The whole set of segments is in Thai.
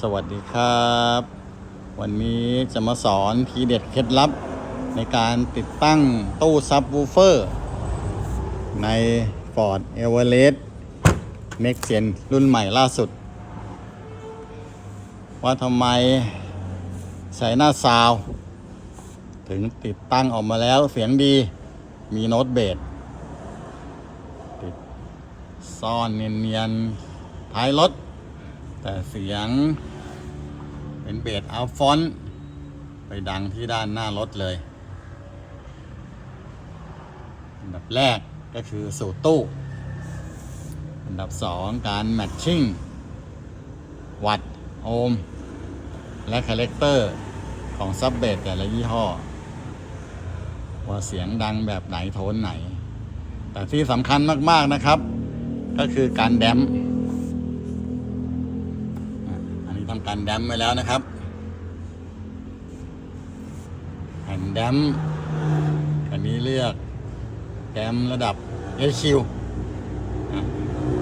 สวัสดีครับ วันนี้จะมาสอนทีเด็ดเคล็ดลับ ในการติดตั้งตู้ซับวูเฟอร์ ใน Ford Everest Next Gen รุ่นใหม่ล่าสุด ว่าทำไมใช้หน้าซาว ถึงติดตั้งออกมาแล้วเสียงดีมีโน้ตเบสติดซ่อนเนียนๆท้ายรถ แต่เสียงเป็นเบสอัลฟอนต์ไปดังที่ด้านหน้ารถเลยอันดับแรกก็คือสูตรตู้ อันดับสองการแมทชิ่ง วัตโอห์มและคาแรคเตอร์ของซับเบสแต่ละยี่ห้อ ว่าเสียงดังแบบไหนโทนไหน แต่ที่สำคัญมาก ๆ นะครับ ก็คือการแดม ทำการแดมป์ไว้แล้วนะครับแผ่นแดมอันนี้เลือกแดมระดับ HQ อะ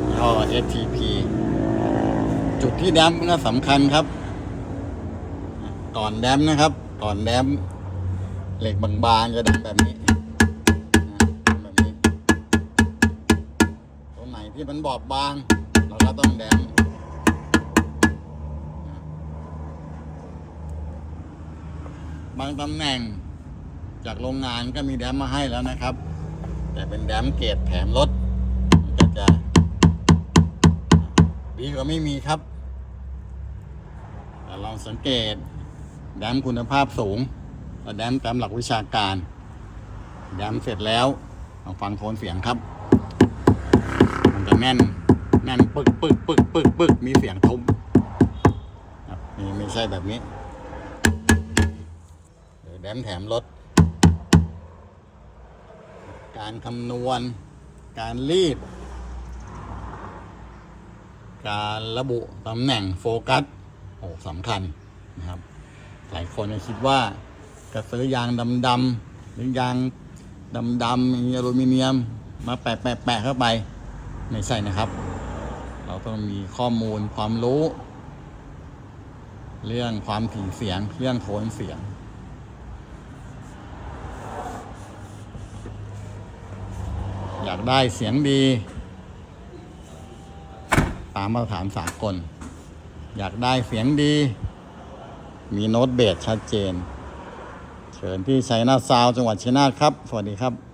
ยี่ห้อ STP จุดที่แดมป์ก็สำคัญครับ ก่อนแดมนะครับ ก่อนแดมเหล็กบางๆจะดังแบบนี้แบบนี้ตรงไหนที่มันบอบบาง เราก็ต้องแดม บางตำแหน่งจากโรงงานก็มีแดมมาให้แล้วนะครับ แต่เป็นแดมเกรดแถมรถก็จะ ดีกว่าไม่มีครับแต่ลองสังเกตแดมคุณภาพสูงและแดมตามหลักวิชาการแดมเสร็จแล้วลองฟังโทนเสียงครับ มันจะแน่นแน่นปึกปึกปึกปึกปึกมีเสียงทุ้มครับนี่ไม่ใช่แบบนี้ แดมแถมรถ การคำนวณ การรีด การระบุตำแหน่งโฟกัส โอ้สำคัญนะครับ หลายคนจะคิดว่าจะซื้อยางดำๆหรือยางดำๆมีอลูมิเนียม มาแปะแปะแปะเข้าไป ไม่ใช่นะครับ เราต้องมีข้อมูลความรู้ เรื่องความถี่เสียง เรื่องโทนเสียง อยากได้เสียงดี ตามมาตรฐานสากล อยากได้เสียงดี มีโน้ตเบสชัดเจน เชิญที่ชัยนาทซาวจังหวัดชัยนาทครับ สวัสดีครับ